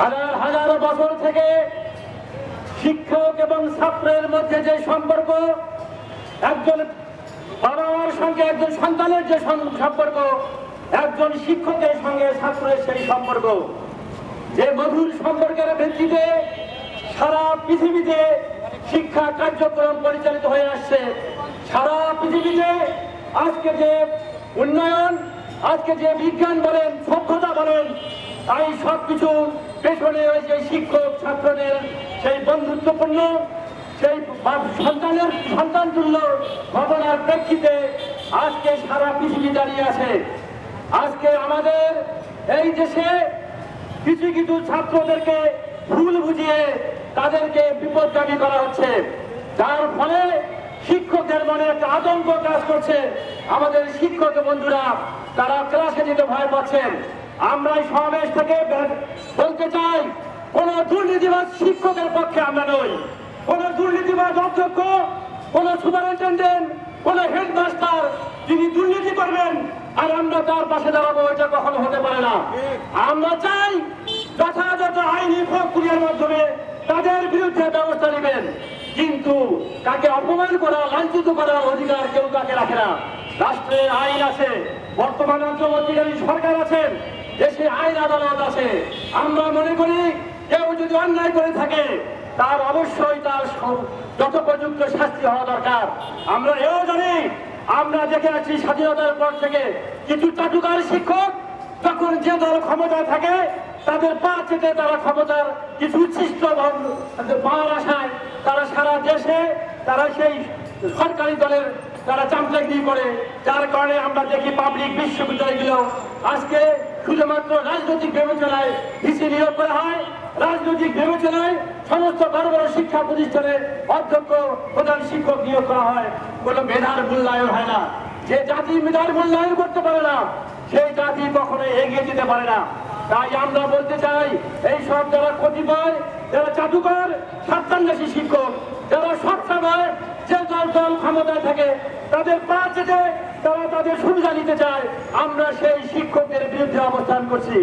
হাজার হাজার বছর থেকে শিক্ষক এবং ছাত্রের মধ্যে যে সম্পর্ক, একজন বাবা মার সঙ্গে একজন সন্তানের যে সম্পর্ক, একজন শিক্ষকের সঙ্গে ছাত্রের সেই সম্পর্ক। যে মধুর সম্পর্কের ভিত্তিতে সারা পৃথিবীতে শিক্ষা কার্যক্রম পরিচালিত হয়ে আসছে। সারা পৃথিবীতে আজকে যে উন্নয়ন, আজকে যে বিজ্ঞান বলেন, সভ্যতা বলেন, তাই সব কিছু পেছনে ওই যে শিক্ষক ছাত্রদের সেই বন্ধুত্বপূর্ণ, সেই সন্তানের সন্তান তুল্য ঘটনার প্রেক্ষিতে আজকে সারা পৃথিবী দাঁড়িয়ে আছে। আজকে আমাদের এই দেশে কিছু কিছু ছাত্রদেরকে ভুল বুঝিয়ে তাদেরকে বিপদগামী করা হচ্ছে। যার ফলে শিক্ষকদের মনে একটা আতঙ্ক কাজ করছে। আমাদের শিক্ষক বন্ধুরা, তারা ক্লাসে যেতে ভয় পাচ্ছেন। আমরা এই সমাবেশ থেকে বলতে চাই, কোন দুর্নীতিবাদ শিক্ষকের পক্ষে আমরা নই। কোন দুর্নীতিবাদ অধ্যক্ষ, কোন সুপারিনটেন্ডেন্ট, কোন হেডমাস্টার যিনি দুর্নীতি করবেন, আর আমরা তার পাশে দাঁড়াবো, এটা কখনো হতে পারে না। আমরা চাই যথাযথ আইনি প্রক্রিয়ার মাধ্যমে তাদের বিরুদ্ধে ব্যবস্থা নেবেন। কিন্তু কাকে অপমান করা, লাঞ্ছিত করার অধিকার কেউ কাকে রাখে না। রাষ্ট্রের আইন আছে, বর্তমান অন্তর্বর্তীকালীন সরকার আছেন। দেশে আইন আদালত আছে। আমরা মনে করি কেউ যদি অন্যায় করে থাকে, তার অবশ্যই তার যথোপযুক্ত শাস্তি হওয়া দরকার। আমরা এও জানি, আমরা দেখে আছি স্বাধীনতার পর থেকে কিছু চাটুকার শিক্ষক যখন যে দল ক্ষমতায় থাকে, তাদের পা চেটে তারা ক্ষমতার কিছু উচ্ছিষ্ট পাওয়ার আশায় তারা সারা দেশে, তারা সেই সরকারি দলের তারা চামচাগিরি করে। যার কারণে আমরা দেখি পাবলিক বিশ্ববিদ্যালয়গুলো আজকে শুধুমাত্র রাজনৈতিক বিবেচনায় ভিসি নিয়োগ করা হয়। রাজনৈতিক বিবেচনায় সমস্ত বড় বড় শিক্ষা প্রতিষ্ঠানের অধ্যক্ষ, প্রধান শিক্ষক নিয়োগ করা হয়। কোনো মেধার মূল্যায়ন হয় না। যে জাতি মেধার মূল্যায়ন করতে পারে না, সেই জাতি কখনো এগিয়ে যেতে পারে না। তাই আমরা বলতে চাই, এই সব যারা কতিপয়, যারা চাটুকর সত্যান্বেষী শিক্ষক, যারা দল দল ক্ষমতায় থাকে, তাদের পা চেটে তারা তাদের সুবিধা নিতে চায়। আমরা সেই শিক্ষকদের বিরুদ্ধে অবস্থান করছি।